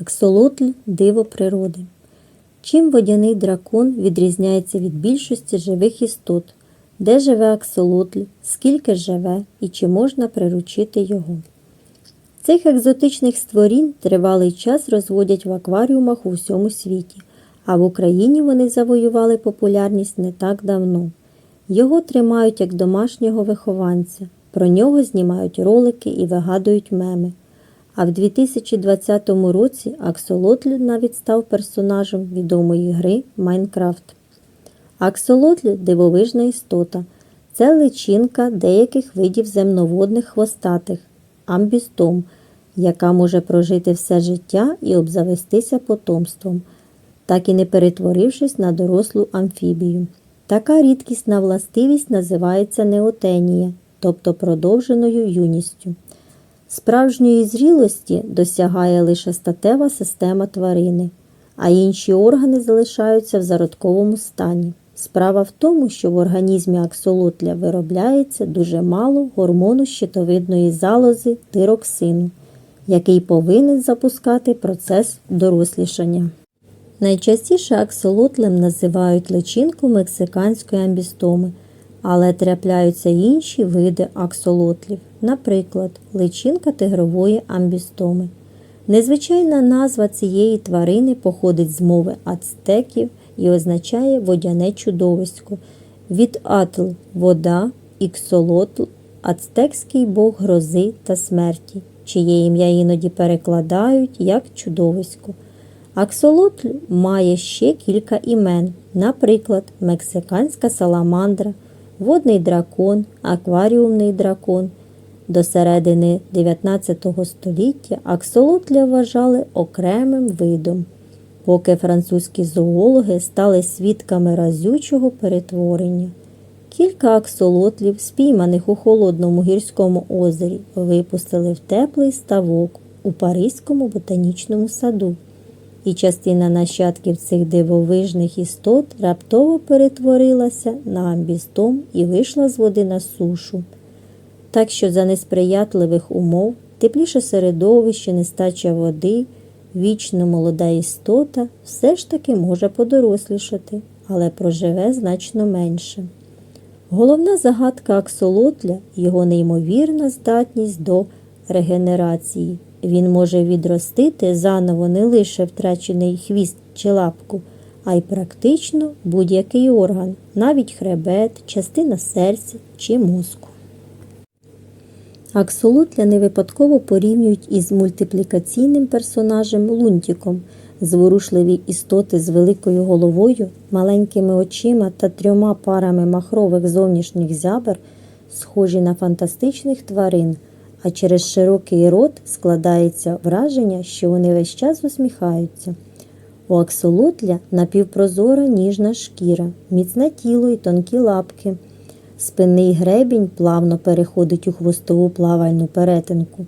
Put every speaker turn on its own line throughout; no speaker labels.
Аксолотль диво природи. Чим водяний дракон відрізняється від більшості живих істот? Де живе аксолотль, скільки живе і чи можна приручити його? Цих екзотичних створінь тривалий час розводять в акваріумах у всьому світі, а в Україні вони завоювали популярність не так давно. Його тримають як домашнього вихованця, про нього знімають ролики і вигадують меми. А в 2020 році Аксолотль навіть став персонажем відомої гри Майнкрафт. Аксолотль дивовижна істота. Це личинка деяких видів земноводних хвостатих амбістом, яка може прожити все життя і обзавестися потомством, так і не перетворившись на дорослу амфібію. Така рідкісна властивість називається неотенія, тобто продовженою юністю. Справжньої зрілості досягає лише статева система тварини, а інші органи залишаються в зародковому стані. Справа в тому, що в організмі аксолотля виробляється дуже мало гормону щитовидної залози тироксину, який повинен запускати процес дорослішання. Найчастіше аксолотлем називають личинку мексиканської амбістоми, але трапляються інші види аксолотлів, наприклад, личинка тигрової амбістоми. Незвичайна назва цієї тварини походить з мови ацтеків і означає водяне чудовисько. Від атл вода, іксолотл, ацтекський бог грози та смерті, чиє ім'я іноді перекладають як чудовисько. Аксолотль має ще кілька імен, наприклад, мексиканська саламандра, водний дракон, акваріумний дракон. До середини 19 століття аксолотля вважали окремим видом, поки французькі зоологи стали свідками разючого перетворення. Кілька аксолотлів, спійманих у холодному гірському озері, випустили в теплий ставок у Паризькому ботанічному саду і частина нащадків цих дивовижних істот раптово перетворилася на амбістом і вийшла з води на сушу. Так що за несприятливих умов, тепліше середовище, нестача води, вічно молода істота все ж таки може подорослішати, але проживе значно менше. Головна загадка аксолотля його неймовірна здатність до регенерації. Він може відростити заново не лише втрачений хвіст чи лапку, а й практично будь-який орган, навіть хребет, частина серця чи мозку. Аксолотля не випадково порівнюють із мультиплікаційним персонажем Лунтіком, зворушливі істоти з великою головою, маленькими очима та трьома парами махрових зовнішніх зябр, схожі на фантастичних тварин а через широкий рот складається враження, що вони весь час усміхаються. У аксолотля напівпрозора ніжна шкіра, міцне тіло і тонкі лапки. Спинний гребінь плавно переходить у хвостову плавальну перетинку.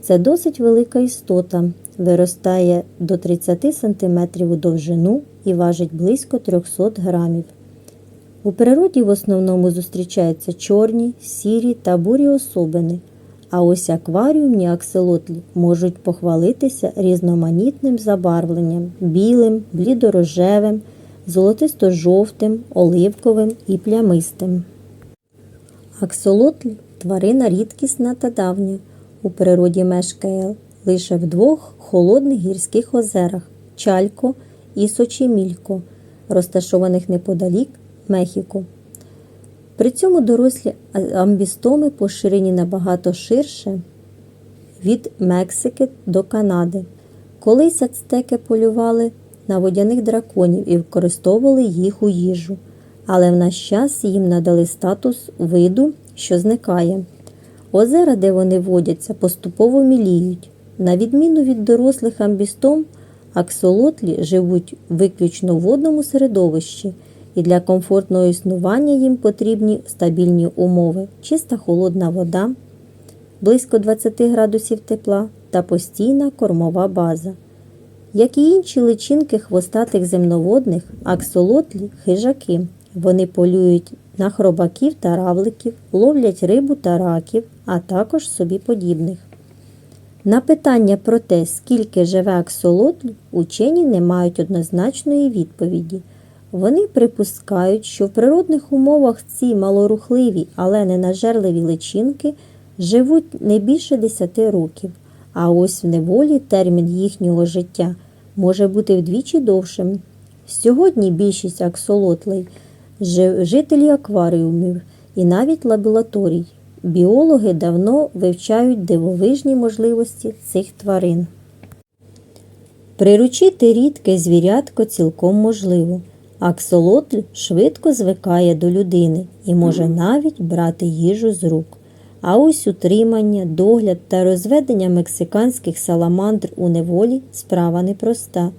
Це досить велика істота, виростає до 30 см у довжину і важить близько 300 грамів. У природі в основному зустрічаються чорні, сірі та бурі особини. А ось акваріумні акселотлі можуть похвалитися різноманітним забарвленням білим, блідорожевим, золотисто-жовтим, оливковим і плямистим. Аксолотль тварина рідкісна та давня. У природі мешкає лише в двох холодних гірських озерах Чалько і Сочемілько, розташованих неподалік Мехіко. При цьому дорослі амбістоми поширені набагато ширше від Мексики до Канади. Колись ацтеки полювали на водяних драконів і використовували їх у їжу, але в наш час їм надали статус виду, що зникає. Озера, де вони водяться, поступово міліють. На відміну від дорослих амбістом, аксолотлі живуть виключно в водному середовищі і для комфортного існування їм потрібні стабільні умови, чиста холодна вода, близько 20 градусів тепла та постійна кормова база. Як і інші личинки хвостатих земноводних, аксолотлі хижаки. Вони полюють на хробаків та равликів, ловлять рибу та раків, а також собі подібних. На питання про те, скільки живе аксолотль, учені не мають однозначної відповіді. Вони припускають, що в природних умовах ці малорухливі, але ненажерливі личинки живуть не більше 10 років, а ось в неволі термін їхнього життя може бути вдвічі довшим. Сьогодні більшість аксолотлей жителі акваріумів і навіть лабораторій. Біологи давно вивчають дивовижні можливості цих тварин. Приручити рідке звірятко цілком можливо. Аксолотль швидко звикає до людини і може навіть брати їжу з рук. А ось утримання, догляд та розведення мексиканських саламандр у неволі справа непроста.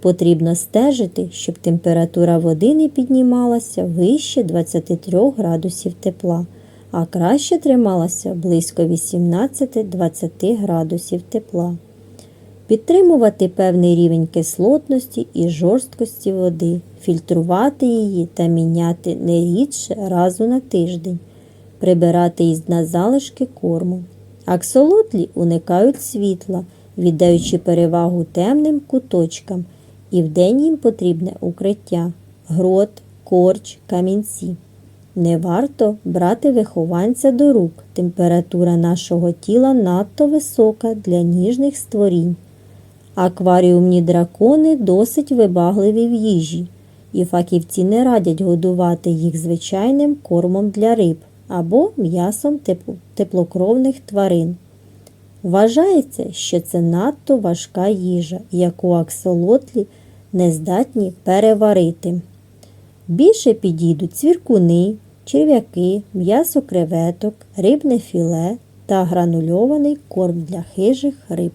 Потрібно стежити, щоб температура води не піднімалася вище 23 градусів тепла, а краще трималася близько 18-20 градусів тепла. Підтримувати певний рівень кислотності і жорсткості води, фільтрувати її та міняти не рідше разу на тиждень, прибирати із дна залишки корму. Аксолотлі уникають світла, віддаючи перевагу темним куточкам, і вдень їм потрібне укриття, грот, корч, камінці. Не варто брати вихованця до рук. Температура нашого тіла надто висока для ніжних створінь. Акваріумні дракони досить вибагливі в їжі, і фахівці не радять годувати їх звичайним кормом для риб або м'ясом теплокровних тварин. Вважається, що це надто важка їжа, яку аксолотлі не здатні переварити. Більше підійдуть цвіркуни, черв'яки, м'ясо креветок, рибне філе та гранульований корм для хижих риб.